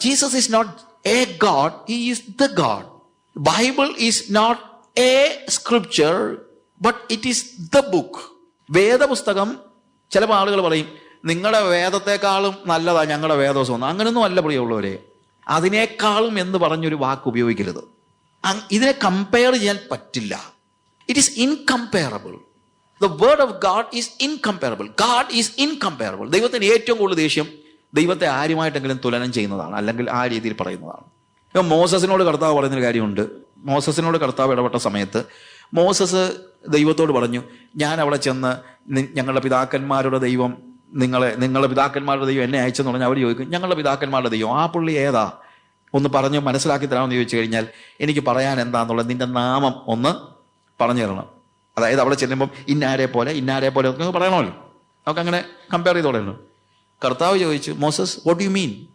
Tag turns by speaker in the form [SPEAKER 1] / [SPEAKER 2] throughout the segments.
[SPEAKER 1] Jesus is not a God is the God Bible is not a scripture but it is the book വേദപുസ്തകം ചിലപ്പോൾ ആളുകൾ പറയും നിങ്ങളുടെ വേദത്തെക്കാളും നല്ലതാണ് ഞങ്ങളുടെ വേദോസം അങ്ങനെയൊന്നും അല്ല പ്രിയമുള്ളവരെ. അതിനേക്കാളും എന്ന് പറഞ്ഞൊരു വാക്ക് ഉപയോഗിക്കരുത്. ഇതിനെ കമ്പയർ ചെയ്യാൻ പറ്റില്ല. It is incomparable the word of God is incomparable God is incomparable ദൈവത്തിന് ഏറ്റവും കൂടുതൽ ദേഷ്യം ദൈവത്തെ ആരുമായിട്ടെങ്കിലും തുലനം ചെയ്യുന്നതാണ് അല്ലെങ്കിൽ ആ രീതിയിൽ പറയുന്നതാണ്. ഇപ്പം മോസസിനോട് കർത്താവ് പറയുന്നൊരു കാര്യമുണ്ട്. മോസസിനോട് കർത്താവ് ഇടപെട്ട സമയത്ത് മോസസ് ദൈവത്തോട് പറഞ്ഞു ഞാൻ അവിടെ ചെന്ന് ഞങ്ങളുടെ പിതാക്കന്മാരുടെ ദൈവം നിങ്ങളെ നിങ്ങളുടെ പിതാക്കന്മാരുടെ ദൈവം എന്നെ അയച്ചെന്ന് പറഞ്ഞാൽ അവർ ചോദിക്കും ഞങ്ങളുടെ പിതാക്കന്മാരുടെ ദൈവം ആ പുള്ളി ഏതാ? ഒന്ന് പറഞ്ഞ് മനസ്സിലാക്കി തരാമെന്ന് ചോദിച്ചു കഴിഞ്ഞാൽ എനിക്ക് പറയാൻ എന്താന്നുള്ളത് നിന്റെ നാമം ഒന്ന് പറഞ്ഞു തരണം. അതായത് അവിടെ ചെല്ലുമ്പം ഇന്നാരെ പോലെ ഇന്നാരെ പോലെ പറയണമല്ലോ. നമുക്ക് അങ്ങനെ കമ്പയർ ചെയ്തോളല്ലോ കർത്താവ് ചോദിച്ചു Moses what you mean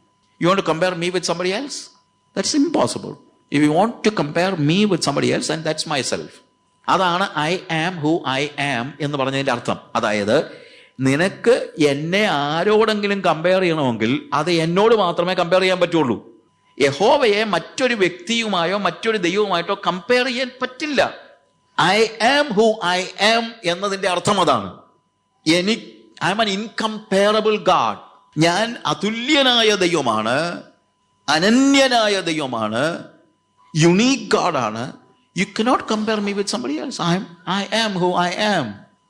[SPEAKER 1] you want to compare me with somebody else that's impossible if you want to compare me with somebody else and that's myself അതാണ് I am who I am എന്ന് പറഞ്ഞതിന്റെ അർത്ഥം. അതായത് നിനക്ക് എന്നെ ആരോടെങ്കിലും compare ചെയ്യണമെങ്കിൽ അത് എന്നോട് മാത്രമേ കമ്പയർ ചെയ്യാൻ പറ്റുള്ളൂ. യഹോവയെ മറ്റൊരു വ്യക്തിയുമായോ മറ്റൊരു ദൈവവുമായിട്ടോ കമ്പയർ ചെയ്യാൻ പറ്റില്ല. I am who I am എന്നതിന്റെ അർത്ഥം അതാണ്. എനിക്ക് I M an incomparable God ഞാൻ അതുല്യനായ ദൈവമാണ്. അനന്യനായ ദൈവമാണ്. Unique ഗാഡാണ് you cannot compare me with somebody else I I am who I am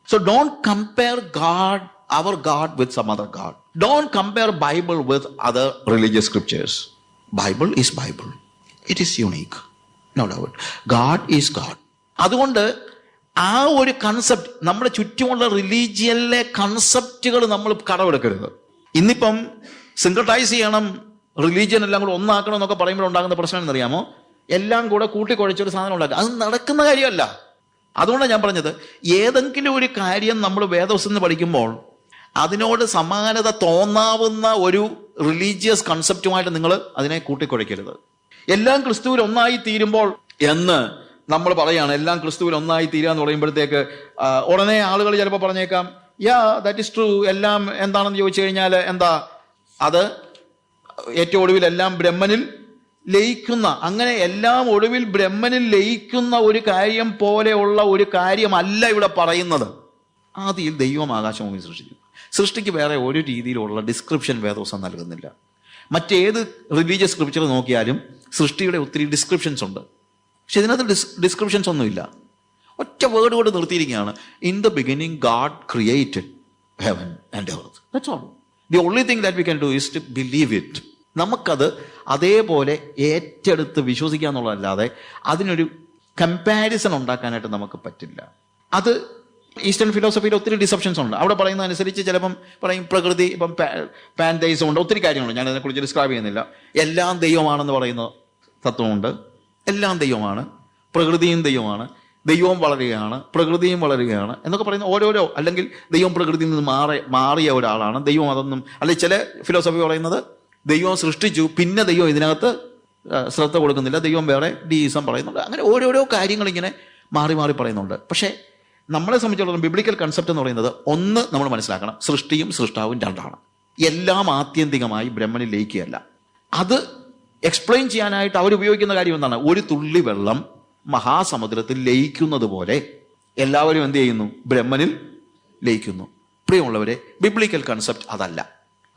[SPEAKER 1] so don't compare God our God with some other God don't compare Bible with other religious scriptures Bible is Bible it is unique no doubt God is God അതുകൊണ്ട് ആ ഒരു concept നമ്മുടെ ചുറ്റുമുള്ള റിലീജിയനിലെ കൺസെപ്റ്റുകൾ നമ്മൾ കടമെടുക്കരുത്. ഇന്നിപ്പം സിംഗട്ടൈസ് ചെയ്യണം religion എല്ലാം കൂടെ ഒന്നാക്കണം എന്നൊക്കെ പറയുമ്പോൾ ഉണ്ടാകുന്ന പ്രശ്നം എന്നറിയാമോ എല്ലാം കൂടെ കൂട്ടിക്കുഴച്ചൊരു സാധനം ഉണ്ടാക്കുക. അത് നടക്കുന്ന കാര്യമല്ല. അതുകൊണ്ടാണ് ഞാൻ പറഞ്ഞത് ഏതെങ്കിലും ഒരു കാര്യം നമ്മൾ വേദവസ്തുന്ന് പഠിക്കുമ്പോൾ അതിനോട് സമാനത തോന്നാവുന്ന ഒരു റിലീജിയസ് കൺസെപ്റ്റുമായിട്ട് നിങ്ങൾ അതിനെ കൂട്ടിക്കുഴയ്ക്കരുത്. എല്ലാം ക്രിസ്തുവിൽ ഒന്നായി തീരുമ്പോൾ എന്ന് നമ്മൾ പറയാണ് എല്ലാം ക്രിസ്തുവിൽ ഒന്നായി തീരുക എന്ന് പറയുമ്പോഴത്തേക്ക് ഉടനെ ആളുകൾ ചിലപ്പോൾ പറഞ്ഞേക്കാം യാ ദാറ്റ് ഇസ് ട്രൂ എല്ലാം എന്താണെന്ന് ചോദിച്ചു കഴിഞ്ഞാൽ എന്താ? അത് ഏറ്റവും ഒടുവിൽ എല്ലാം ബ്രഹ്മനിൽ ലയിക്കുന്ന അങ്ങനെ എല്ലാം ഒടുവിൽ ബ്രഹ്മനിൽ ലയിക്കുന്ന ഒരു കാര്യം പോലെയുള്ള ഒരു കാര്യമല്ല ഇവിടെ പറയുന്നത്. ആദ്യയിൽ ദൈവം ആകാശഭൂമി സൃഷ്ടിച്ചു സൃഷ്ടിക്ക് വേറെ ഒരു രീതിയിലുള്ള ഡിസ്ക്രിപ്ഷൻ വേദോസം നൽകുന്നില്ല. മറ്റേത് റിലീജിയസ് സ്ക്രിപ്ചർ നോക്കിയാലും സൃഷ്ടിയുടെ ഒത്തിരി ഡിസ്ക്രിപ്ഷൻസ് ഉണ്ട്. പക്ഷെ ഇതിനകത്ത് ഡിസ് ഡിസ്ക്രിപ്ഷൻസ് ഒന്നുമില്ല ഒറ്റ വേർഡ് കൊണ്ട് നിർത്തിയിരിക്കുകയാണ്. In the beginning God created heaven and earth the only thing that we can do is to believe it നമുക്കത് അതേപോലെ ഏറ്റെടുത്ത് വിശ്വസിക്കുക എന്നുള്ളതല്ലാതെ അതിനൊരു കമ്പാരിസൺ ഉണ്ടാക്കാനായിട്ട് നമുക്ക് പറ്റില്ല. അത് ഈസ്റ്റേൺ ഫിലോസഫിയിൽ ഒത്തിരി ഡിസപ്ഷൻസ് ഉണ്ട്. അവിടെ പറയുന്ന അനുസരിച്ച് ചിലപ്പം പറയും പ്രകൃതി ഇപ്പം പാൻതൈസം ഉണ്ട്. ഒത്തിരി കാര്യങ്ങളുണ്ട്. ഞാൻ അതിനെക്കുറിച്ച് ഡിസ്ക്രൈബ് ചെയ്യുന്നില്ല. എല്ലാം ദൈവമാണെന്ന് പറയുന്ന തത്വമുണ്ട്. എല്ലാം ദൈവമാണ്. പ്രകൃതിയും ദൈവമാണ്. ദൈവവും വളരുകയാണ്. പ്രകൃതിയും വളരുകയാണ് എന്നൊക്കെ പറയുന്ന ഓരോരോ അല്ലെങ്കിൽ ദൈവം പ്രകൃതിയിൽ നിന്ന് മാറി മാറിയ ഒരാളാണ്. ദൈവം അതൊന്നും അല്ലെങ്കിൽ ചില ഫിലോസഫി പറയുന്നത് ദൈവം സൃഷ്ടിച്ചു പിന്നെ ദൈവം ഇതിനകത്ത് ശ്രദ്ധ കൊടുക്കുന്നില്ല. ദൈവം വേറെ ഡീസം പറയുന്നുണ്ട്. അങ്ങനെ ഓരോരോ കാര്യങ്ങൾ ഇങ്ങനെ മാറി മാറി പറയുന്നുണ്ട്. പക്ഷേ നമ്മളെ സംബന്ധിച്ചിടത്തോളം ബിബ്ലിക്കൽ കൺസെപ്റ്റ് എന്ന് പറയുന്നത് ഒന്ന് നമ്മൾ മനസ്സിലാക്കണം. സൃഷ്ടിയും സൃഷ്ടാവും രണ്ടാണ്. എല്ലാം ആത്യന്തികമായി ബ്രഹ്മനിൽ ലയിക്കുകയല്ല. അത് എക്സ്പ്ലെയിൻ ചെയ്യാനായിട്ട് അവർ ഉപയോഗിക്കുന്ന കാര്യം എന്താണ്? ഒരു തുള്ളി വെള്ളം മഹാസമുദ്രത്തിൽ ലയിക്കുന്നത് പോലെ എല്ലാവരും എന്ത് ചെയ്യുന്നു? ബ്രഹ്മനിൽ ലയിക്കുന്നു. പ്രിയമുള്ളവരെ ബിബ്ലിക്കൽ കൺസെപ്റ്റ് അതല്ല.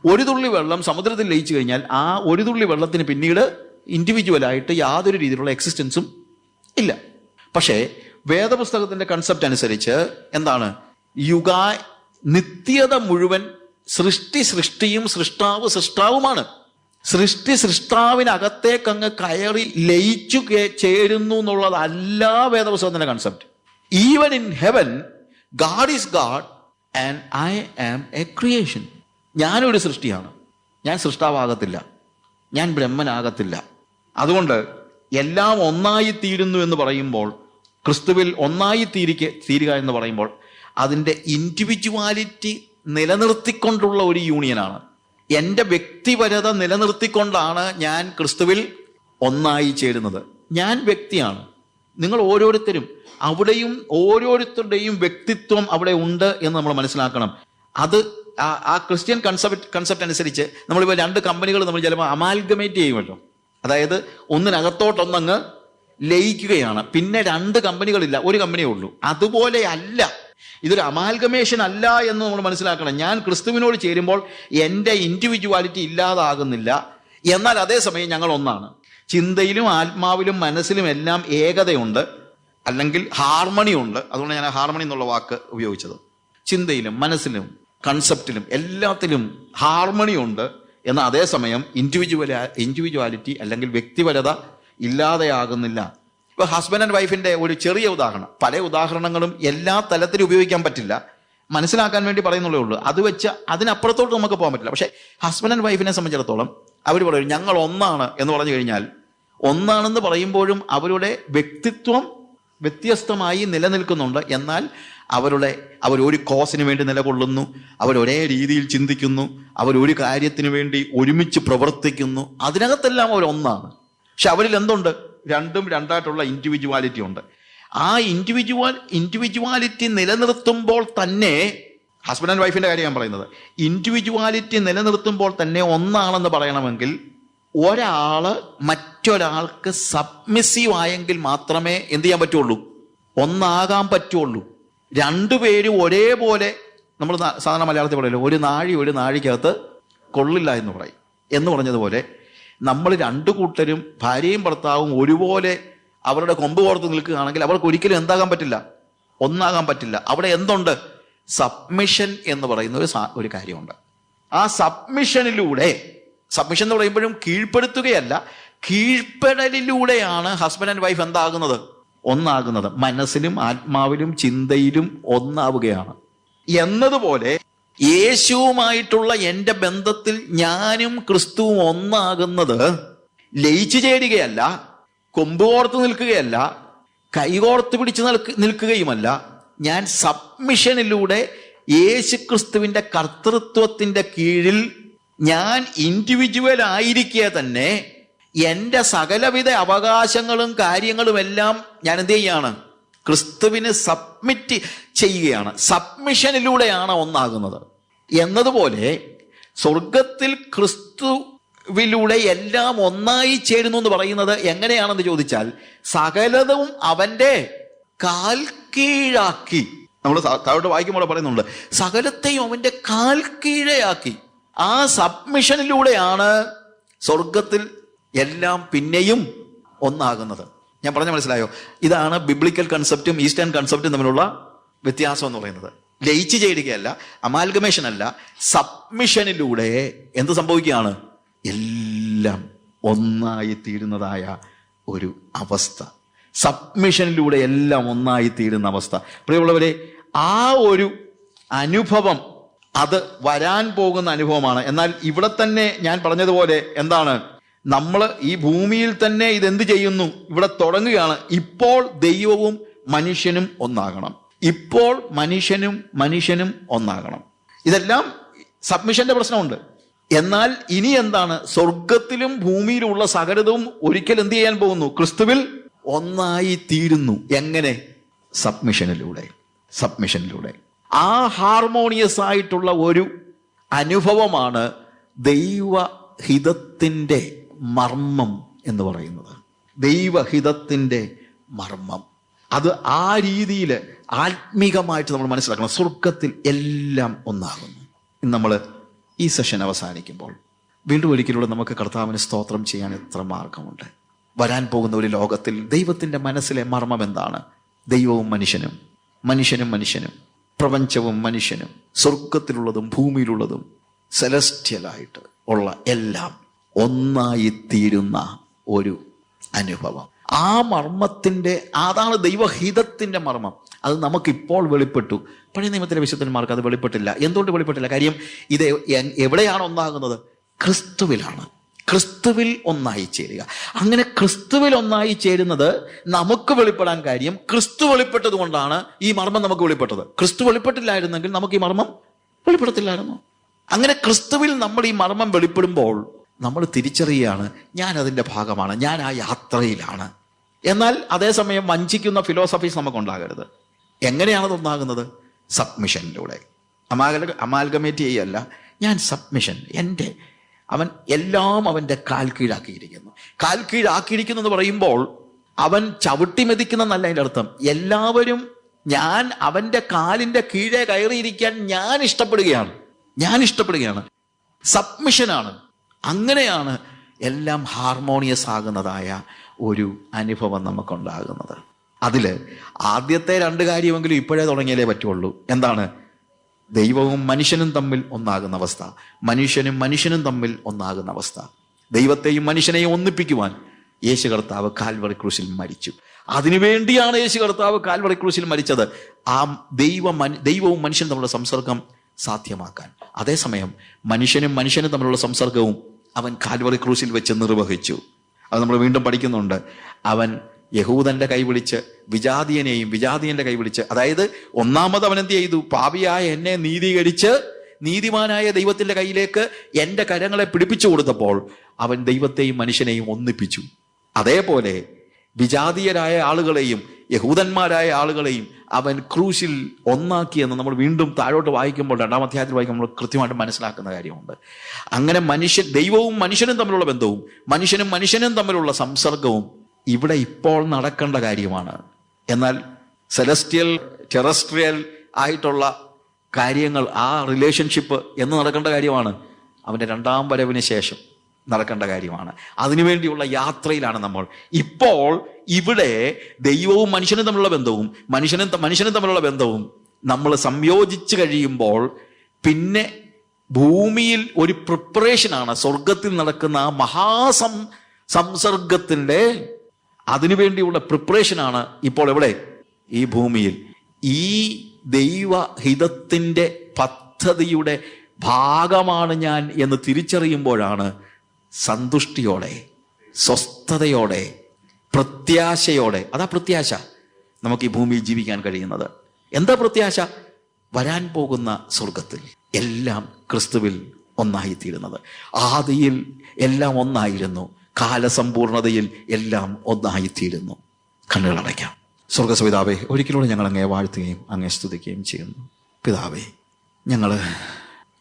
[SPEAKER 1] ഒരു തുള്ളി വെള്ളം സമുദ്രത്തിൽ ലയിച്ചു കഴിഞ്ഞാൽ ആ ഒരു തുള്ളി വെള്ളത്തിന് പിന്നീട് ഇൻഡിവിജ്വലായിട്ട് യാതൊരു രീതിയിലുള്ള എക്സിസ്റ്റൻസും ഇല്ല. പക്ഷേ വേദപുസ്തകത്തിന്റെ കൺസെപ്റ്റ് അനുസരിച്ച് എന്താണ്? യുഗ നിത്യത മുഴുവൻ സൃഷ്ടി സൃഷ്ടിയും സൃഷ്ടാവ് സൃഷ്ടാവുമാണ്. സൃഷ്ടി സൃഷ്ടാവിനകത്തേക്ക് അങ്ങ് കയറി ലയിച്ചു ചേരുന്നു എന്നുള്ളതല്ല വേദപുസ്തകത്തിന്റെ concept even in heaven God is God and I am a creation ഞാനൊരു സൃഷ്ടിയാണ്. ഞാൻ സൃഷ്ടാവാകത്തില്ല. ഞാൻ ബ്രഹ്മനാകത്തില്ല. അതുകൊണ്ട് എല്ലാം ഒന്നായി തീരുന്നു എന്ന് പറയുമ്പോൾ ക്രിസ്തുവിൽ ഒന്നായി തീരിക്ക തീരുക എന്ന് പറയുമ്പോൾ അതിന്റെ ഇൻഡിവിജ്വാലിറ്റി നിലനിർത്തിക്കൊണ്ടുള്ള ഒരു യൂണിയനാണ് എന്റെ വ്യക്തിപരത നിലനിർത്തിക്കൊണ്ടാണ് ഞാൻ ക്രിസ്തുവിൽ ഒന്നായി ചേരുന്നത്. ഞാൻ വ്യക്തിയാണ്. നിങ്ങൾ ഓരോരുത്തരും അവിടെയും ഓരോരുത്തരുടെയും വ്യക്തിത്വം അവിടെ ഉണ്ട് എന്ന് നമ്മൾ മനസ്സിലാക്കണം. അത് ആ ക്രിസ്ത്യൻ കൺസെപ്റ്റ് കൺസെപ്റ്റ് അനുസരിച്ച് നമ്മളിപ്പോൾ രണ്ട് കമ്പനികൾ നമ്മൾ ചിലപ്പോൾ അമാൽഗമേറ്റ് ചെയ്യുമല്ലോ. അതായത് ഒന്നിനകത്തോട്ടൊന്നങ്ങ് ലയിക്കുകയാണ്. പിന്നെ രണ്ട് കമ്പനികളില്ല ഒരു കമ്പനിയേ ഉള്ളൂ. അതുപോലെ അല്ല. ഇതൊരു അമാൽഗമേഷൻ അല്ല എന്ന് നമ്മൾ മനസ്സിലാക്കണം. ഞാൻ ക്രിസ്തുവിനോട് ചേരുമ്പോൾ എന്റെ ഇൻഡിവിജ്വാലിറ്റി ഇല്ലാതാകുന്നില്ല. എന്നാൽ അതേസമയം ഞങ്ങൾ ഒന്നാണ്. ചിന്തയിലും ആത്മാവിലും മനസ്സിലും എല്ലാം ഏകതയുണ്ട്. അല്ലെങ്കിൽ ഹാർമണി ഉണ്ട്. അതുകൊണ്ട് ഞാൻ ഹാർമണി എന്നുള്ള വാക്ക് ഉപയോഗിച്ചത്. ചിന്തയിലും മനസ്സിലും കൺസെപ്റ്റിലും എല്ലാത്തിലും ഹാർമണി ഉണ്ട്. എന്നാൽ അതേസമയം ഇൻഡിവിജ്വല ഇൻഡിവിജ്വാലിറ്റി അല്ലെങ്കിൽ വ്യക്തിപരത ഇല്ലാതെയാകുന്നില്ല. ഇപ്പൊ ഹസ്ബൻഡ് ആൻഡ് വൈഫിന്റെ ഒരു ചെറിയ ഉദാഹരണം. പല ഉദാഹരണങ്ങളും എല്ലാ തലത്തിലും ഉപയോഗിക്കാൻ പറ്റില്ല. മനസ്സിലാക്കാൻ വേണ്ടി പറയുന്നുള്ളേ ഉള്ളൂ. അത് വെച്ച് അതിനപ്പുറത്തോട്ട് നമുക്ക് പോകാൻ പറ്റില്ല. പക്ഷേ ഹസ്ബൻഡ് ആൻഡ് വൈഫിനെ സംബന്ധിച്ചിടത്തോളം അവർ പറയും ഞങ്ങൾ ഒന്നാണ് എന്ന് പറഞ്ഞു കഴിഞ്ഞാൽ ഒന്നാണെന്ന് പറയുമ്പോഴും അവരുടെ വ്യക്തിത്വം വ്യത്യസ്തമായി നിലനിൽക്കുന്നുണ്ട്. എന്നാൽ അവരുടെ അവർ ഒരു കോസിന് വേണ്ടി നിലകൊള്ളുന്നു. അവർ ഒരേ രീതിയിൽ ചിന്തിക്കുന്നു. അവർ ഒരു കാര്യത്തിന് വേണ്ടി ഒരുമിച്ച് പ്രവർത്തിക്കുന്നു. അതിനകത്തെല്ലാം അവരൊന്നാണ് പക്ഷെ അവരിൽ എന്തുണ്ട്? രണ്ടും രണ്ടായിട്ടുള്ള ഇൻഡിവിജ്വാലിറ്റി ഉണ്ട്. ആ ഇൻഡിവിജ്വൽ ഇൻഡിവിജ്വാലിറ്റി നിലനിർത്തുമ്പോൾ തന്നെ ഹസ്ബൻഡ് ആൻഡ് വൈഫിന്റെ കാര്യം ഞാൻ പറയുന്നത് ഇൻഡിവിജ്വാലിറ്റി നിലനിർത്തുമ്പോൾ തന്നെ ഒന്നാണെന്ന് പറയണമെങ്കിൽ ഒരാൾ മറ്റൊരാൾക്ക് സബ്മിസീവ് ആയെങ്കിൽ മാത്രമേ എന്ത് ചെയ്യാൻ പറ്റുള്ളൂ? ഒന്നാകാൻ പറ്റുള്ളൂ. രണ്ടുപേരും ഒരേപോലെ നമ്മൾ സാധാരണ മലയാളത്തിൽ പറയല്ലോ ഒരു നാഴി ഒരു നാഴിക്കകത്ത് കൊള്ളില്ല എന്ന് പറയും. എന്ന് പറഞ്ഞതുപോലെ നമ്മൾ രണ്ടു കൂട്ടരും ഭാര്യയും ഭർത്താവും ഒരുപോലെ അവരുടെ കൊമ്പ് കോർത്ത് നിൽക്കുകയാണെങ്കിൽ അവർക്ക് ഒരിക്കലും എന്താകാൻ പറ്റില്ല. ഒന്നാകാൻ പറ്റില്ല. അവിടെ എന്തുണ്ട്? സബ്മിഷൻ എന്ന് പറയുന്ന ഒരു ഒരു കാര്യമുണ്ട്. ആ സബ്മിഷനിലൂടെ സബ്മിഷൻ എന്ന് പറയുമ്പോഴും കീഴ്പ്പെടുത്തുകയല്ല കീഴ്പ്പെടലിലൂടെയാണ് ഹസ്ബൻഡ് ആൻഡ് വൈഫ് എന്താകുന്നത്? ഒന്നാകുന്നത്. മനസ്സിലും ആത്മാവിലും ചിന്തയിലും ഒന്നാവുകയാണ്. എന്നതുപോലെ യേശുവുമായിട്ടുള്ള എന്റെ ബന്ധത്തിൽ ഞാനും ക്രിസ്തുവും ഒന്നാകുന്നത് ലയിച്ചു ചേരുകയല്ല കൊമ്പുകോർത്ത് നിൽക്കുകയല്ല കൈകോർത്ത് പിടിച്ച് നിൽക്ക് നിൽക്കുകയുമല്ല. ഞാൻ സബ്മിഷനിലൂടെ യേശു ക്രിസ്തുവിന്റെ കർത്തൃത്വത്തിന്റെ കീഴിൽ ഞാൻ ഇൻഡിവിജ്വൽ ആയിരിക്കെ തന്നെ എന്റെ സകലവിധ അവകാശങ്ങളും കാര്യങ്ങളും എല്ലാം ഞാൻ എന്ത് ചെയ്യാണ്? ക്രിസ്തുവിന് സബ്മിറ്റ് ചെയ്യുകയാണ്. സബ്മിഷനിലൂടെയാണ് ഒന്നാകുന്നത്. എന്നതുപോലെ സ്വർഗത്തിൽ ക്രിസ്തുവിലൂടെ എല്ലാം ഒന്നായി ചേരുന്നു എന്ന് പറയുന്നത് എങ്ങനെയാണെന്ന് ചോദിച്ചാൽ സകലതും അവന്റെ കാൽ കീഴാക്കി. നമ്മൾ താഴോട്ട് വായിക്കുമ്പോൾ പറയുന്നുണ്ട് സകലത്തെയും അവന്റെ കാൽ കീഴയാക്കി. ആ സബ്മിഷനിലൂടെയാണ് സ്വർഗത്തിൽ എല്ലാം പിന്നെയും ഒന്നാകുന്നത്. ഞാൻ പറഞ്ഞ മനസ്സിലായോ? ഇതാണ് ബിബ്ലിക്കൽ കൺസെപ്റ്റും ഈസ്റ്റേൺ കൺസെപ്റ്റും തമ്മിലുള്ള വ്യത്യാസം എന്ന് പറയുന്നത്. ലയിച്ച് ചേരുകയല്ല അമാൽഗമേഷൻ അല്ല സബ്മിഷനിലൂടെ എന്ത് സംഭവിക്കുകയാണ്? എല്ലാം ഒന്നായി തീരുന്നതായ ഒരു അവസ്ഥ. സബ്മിഷനിലൂടെ എല്ലാം ഒന്നായി തീരുന്ന അവസ്ഥ. പ്രിയമുള്ളവരെ ആ ഒരു അനുഭവം അത് വരാൻ പോകുന്ന അനുഭവമാണ്. എന്നാൽ ഇവിടെ തന്നെ ഞാൻ പറഞ്ഞതുപോലെ എന്താണ്? നമ്മൾ ഈ ഭൂമിയിൽ തന്നെ ഇതെന്ത് ചെയ്യുന്നു? ഇവിടെ തുടങ്ങുകയാണ്. ഇപ്പോൾ ദൈവവും മനുഷ്യനും ഒന്നാകണം. ഇപ്പോൾ മനുഷ്യനും മനുഷ്യനും ഒന്നാകണം. ഇതെല്ലാം സബ്മിഷന്റെ പ്രശ്നമുണ്ട്. എന്നാൽ ഇനി എന്താണ്? സ്വർഗത്തിലും ഭൂമിയിലുമുള്ള സകലതവും ഒരിക്കൽ എന്ത് ചെയ്യാൻ പോകുന്നു? ക്രിസ്തുവിൽ ഒന്നായി തീരുന്നു. എങ്ങനെ? സബ്മിഷനിലൂടെ സബ്മിഷനിലൂടെ ആ ഹാർമോണിയസ് ആയിട്ടുള്ള ഒരു അനുഭവമാണ് ദൈവഹിതത്തിന്റെ മർമ്മം എന്ന് പറയുന്നത്. ദൈവഹിതത്തിന്റെ മർമ്മം. അത് ആ രീതിയിൽ ആത്മീകമായിട്ട് നമ്മൾ മനസ്സിലാക്കണം. സ്വർഗത്തിൽ എല്ലാം ഒന്നാകുന്നു. ഇന്ന് നമ്മൾ ഈ സെഷൻ അവസാനിക്കുമ്പോൾ വീണ്ടും ഒരിക്കലൂടെ നമുക്ക് കർത്താവിന് സ്തോത്രം ചെയ്യാൻ എത്ര മാർഗമുണ്ട്? വരാൻ പോകുന്ന ഒരു ലോകത്തിൽ ദൈവത്തിന്റെ മനസ്സിലെ മർമ്മം എന്താണ്? ദൈവവും മനുഷ്യനും മനുഷ്യനും മനുഷ്യനും പ്രപഞ്ചവും മനുഷ്യനും സ്വർഗത്തിലുള്ളതും ഭൂമിയിലുള്ളതും സെലസ്റ്റ്യലായിട്ട് ഉള്ള എല്ലാം ഒന്നായി തീരുന്ന ഒരു അനുഭവം. ആ മർമ്മത്തിന്റെ അതാണ് ദൈവഹിതത്തിന്റെ മർമ്മം. അത് നമുക്കിപ്പോൾ വെളിപ്പെട്ടു. പഴയ നിയമത്തിലെ വിശുദ്ധന്മാർക്ക് അത് വെളിപ്പെട്ടില്ല. എന്തുകൊണ്ട് വെളിപ്പെട്ടില്ല? കാര്യം ഇത് എവിടെയാണ് ഒന്നാകുന്നത്? ക്രിസ്തുവിലാണ്. ക്രിസ്തുവിൽ ഒന്നായി ചേരുക. അങ്ങനെ ക്രിസ്തുവിൽ ഒന്നായി ചേരുന്നത് നമുക്ക് വെളിപ്പെടാൻ കാര്യം ക്രിസ്തു വെളിപ്പെട്ടത് കൊണ്ടാണ് ഈ മർമ്മം നമുക്ക് വെളിപ്പെട്ടത്. ക്രിസ്തു വെളിപ്പെട്ടില്ലായിരുന്നെങ്കിൽ നമുക്ക് ഈ മർമ്മം വെളിപ്പെടത്തില്ലായിരുന്നു. അങ്ങനെ ക്രിസ്തുവിൽ നമ്മൾ ഈ മർമ്മം വെളിപ്പെടുമ്പോൾ നമ്മൾ തിരിച്ചറിയുകയാണ് ഞാൻ അതിന്റെ ഭാഗമാണ് ഞാൻ ആ യാത്രയിലാണ്. എന്നാൽ അതേസമയം വഞ്ചിക്കുന്ന ഫിലോസഫീസ് നമുക്ക് നമുക്കുണ്ടാകരുത്. എങ്ങനെയാണത് ഉണ്ടാകുന്നത് സബ്മിഷനിലൂടെ അമാഗ അമാൽഗമേറ്റ് ചെയ്യല്ല. ഞാൻ സബ്മിഷൻ എന്റെ അവൻ എല്ലാം അവന്റെ കാൽ കീഴാക്കിയിരിക്കുന്നു. കാൽ കീഴാക്കിയിരിക്കുന്നു എന്ന് പറയുമ്പോൾ അവൻ ചവിട്ടി മെതിക്കുന്നതല്ല അതിന്റെ അർത്ഥം. എല്ലാവരും ഞാൻ അവന്റെ കാലിന്റെ കീഴെ കയറിയിരിക്കാൻ ഞാൻ ഇഷ്ടപ്പെടുകയാണ്. ഞാൻ ഇഷ്ടപ്പെടുകയാണ്. സബ്മിഷനാണ് അങ്ങനെയാണ് എല്ലാം ഹാർമോണിയസ് ആകുന്നതായ ഒരു അനുഭവം നമുക്കുണ്ടാകുന്നത്. അതിൽ ആദ്യത്തെ രണ്ട് കാര്യമെങ്കിലും ഇപ്പോഴേ തുടങ്ങിയാലേ പറ്റുള്ളൂ. എന്താണ്? ദൈവവും മനുഷ്യനും തമ്മിൽ ഒന്നാകുന്ന അവസ്ഥ. മനുഷ്യനും മനുഷ്യനും തമ്മിൽ ഒന്നാകുന്ന അവസ്ഥ. ദൈവത്തെയും മനുഷ്യനെയും ഒന്നിപ്പിക്കുവാൻ യേശു കർത്താവ് കാൽവറി ക്രൂശിൽ മരിച്ചു. അതിനുവേണ്ടിയാണ് യേശു കർത്താവ് കാൽവറി ക്രൂശിൽ മരിച്ചത്. ആ ദൈവ ദൈവവും മനുഷ്യനും തമ്മിലുള്ള സംസർഗം സാധ്യമാക്കാൻ. അതേസമയം മനുഷ്യനും മനുഷ്യനും തമ്മിലുള്ള സംസർഗവും അവൻ കാൽവറി ക്രൂശിൽ വെച്ച് നിർവഹിച്ചു. അത് നമ്മൾ വീണ്ടും പഠിക്കുന്നുണ്ട്. അവൻ യഹൂദന്റെ കൈവിളിച്ച് വിജാതീയനെയും വിജാതീയന്റെ കൈവിളിച്ച് അതായത് ഒന്നാമത് അവൻ എന്ത് ചെയ്തു? പാപിയായ എന്നെ നീതീകരിച്ച് നീതിമാനായ ദൈവത്തിന്റെ കയ്യിലേക്ക് എന്റെ കരങ്ങളെ പിടിപ്പിച്ചു കൊടുത്തപ്പോൾ അവൻ ദൈവത്തെയും മനുഷ്യനെയും ഒന്നിപ്പിച്ചു. അതേപോലെ വിജാതീയരായ ആളുകളെയും യഹൂദന്മാരായ ആളുകളെയും അവൻ ക്രൂശിൽ ഒന്നാക്കി എന്ന് നമ്മൾ വീണ്ടും താഴോട്ട് വായിക്കുമ്പോൾ രണ്ടാം അധ്യായത്തിൽ വായിക്കുമ്പോൾ നമ്മൾ കൃത്യമായിട്ട് മനസ്സിലാക്കുന്ന കാര്യമുണ്ട്. അങ്ങനെ മനുഷ്യൻ ദൈവവും മനുഷ്യനും തമ്മിലുള്ള ബന്ധവും മനുഷ്യനും മനുഷ്യനും തമ്മിലുള്ള സംസർഗവും ഇവിടെ ഇപ്പോൾ നടക്കേണ്ട കാര്യമാണ്. എന്നാൽ സെലസ്റ്റിയൽ ടെറസ്ട്രിയൽ ആയിട്ടുള്ള കാര്യങ്ങൾ ആ റിലേഷൻഷിപ്പ് എന്ന് നടക്കേണ്ട കാര്യമാണ് അവന്റെ രണ്ടാം വരവിന് ശേഷം. നടക്കേണ്ട കാര്യമാണ്. അതിനുവേണ്ടിയുള്ള യാത്രയിലാണ് നമ്മൾ. ഇപ്പോൾ ഇവിടെ ദൈവവും മനുഷ്യനും തമ്മിലുള്ള ബന്ധവും മനുഷ്യനും മനുഷ്യനും തമ്മിലുള്ള ബന്ധവും നമ്മൾ സംയോജിച്ച് കഴിയുമ്പോൾ പിന്നെ ഭൂമിയിൽ ഒരു പ്രിപ്പറേഷനാണ് സ്വർഗത്തിൽ നടക്കുന്ന ആ മഹാസം സംസർഗത്തിന്റെ അതിനുവേണ്ടിയുള്ള പ്രിപ്പറേഷനാണ് ഇപ്പോൾ എവിടെ? ഈ ഭൂമിയിൽ. ഈ ദൈവഹിതത്തിന്റെ പദ്ധതിയുടെ ഭാഗമാണ് ഞാൻ എന്ന് തിരിച്ചറിയുമ്പോഴാണ് സന്തുഷ്ടിയോടെ സ്വസ്ഥതയോടെ പ്രത്യാശയോടെ. അതാ പ്രത്യാശ നമുക്ക് ഈ ഭൂമിയിൽ ജീവിക്കാൻ കഴിയുന്നത്. എന്താ പ്രത്യാശ? വരാൻ പോകുന്ന സ്വർഗത്തിൽ എല്ലാം ക്രിസ്തുവിൽ ഒന്നായിത്തീരുന്നത്. ആദിയിൽ എല്ലാം ഒന്നായിരുന്നു. കാലസമ്പൂർണതയിൽ എല്ലാം ഒന്നായിത്തീരുന്നു. കണ്ണുകൾ അടയ്ക്കാം. സ്വർഗസ്പിതാവേ ഒരിക്കലൂടെ ഞങ്ങൾ അങ്ങേ വാഴ്ത്തുകയും അങ്ങേ സ്തുതിക്കുകയും ചെയ്യുന്നു. പിതാവേ ഞങ്ങൾ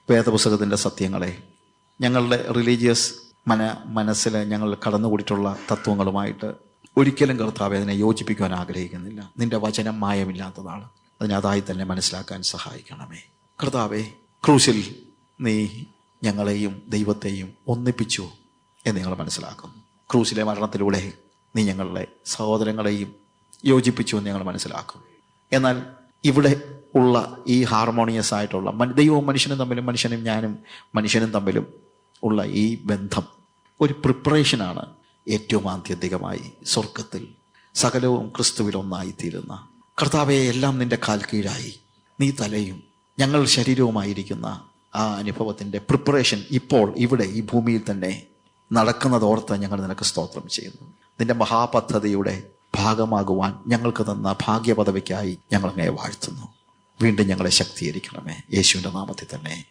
[SPEAKER 1] വേദപുസ്തകത്തിന്റെ സത്യങ്ങളെ ഞങ്ങളുടെ റിലീജിയസ് മന മനസ്സിൽ ഞങ്ങൾ കടന്നുകൂടിയിട്ടുള്ള തത്വങ്ങളുമായിട്ട് ഒരിക്കലും കർത്താവ് അതിനെ യോജിപ്പിക്കുവാൻ ആഗ്രഹിക്കുന്നില്ല. നിന്റെ വചനം മായമില്ലാത്തതാണ്. അതിനതായി തന്നെ മനസ്സിലാക്കാൻ സഹായിക്കണമേ. കർത്താവെ ക്രൂശിൽ നീ ഞങ്ങളെയും ദൈവത്തെയും ഒന്നിപ്പിച്ചു എന്ന് ഞങ്ങൾ മനസ്സിലാക്കുന്നു. ക്രൂശിലെ മരണത്തിലൂടെ നീ ഞങ്ങളുടെ സഹോദരങ്ങളെയും യോജിപ്പിച്ചു എന്ന് ഞങ്ങൾ മനസ്സിലാക്കും എന്നാൽ ഇവിടെ ഉള്ള ഈ ഹാർമോണിയസ് ആയിട്ടുള്ള ദൈവവും മനുഷ്യനും തമ്മിലും മനുഷ്യനും ഞാനും മനുഷ്യനും തമ്മിലും ഉള്ള ഈ ബന്ധം ഒരു പ്രിപ്പറേഷനാണ് ഏറ്റവും ആത്യന്തികമായി സ്വർഗത്തിൽ സകലവും ക്രിസ്തുവിൽ ഒന്നായിത്തീരുന്ന. കർത്താവെ എല്ലാം നിന്റെ കാൽ കീഴായി. നീ തലയും ഞങ്ങൾ ശരീരവുമായിരിക്കുന്ന ആ അനുഭവത്തിന്റെ പ്രിപ്പറേഷൻ ഇപ്പോൾ ഇവിടെ ഈ ഭൂമിയിൽ തന്നെ നടക്കുന്നതോർത്ത് ഞങ്ങൾ നിനക്ക് സ്തോത്രം ചെയ്യുന്നു. നിന്റെ മഹാപദ്ധതിയുടെ ഭാഗമാകുവാൻ ഞങ്ങൾക്ക് തന്ന ഭാഗ്യപദവിക്കായി ഞങ്ങൾ അങ്ങയെ വാഴ്ത്തുന്നു. വീണ്ടും ഞങ്ങളെ ശക്തീകരിക്കണമേ. യേശുവിന്റെ നാമത്തിൽ തന്നെ.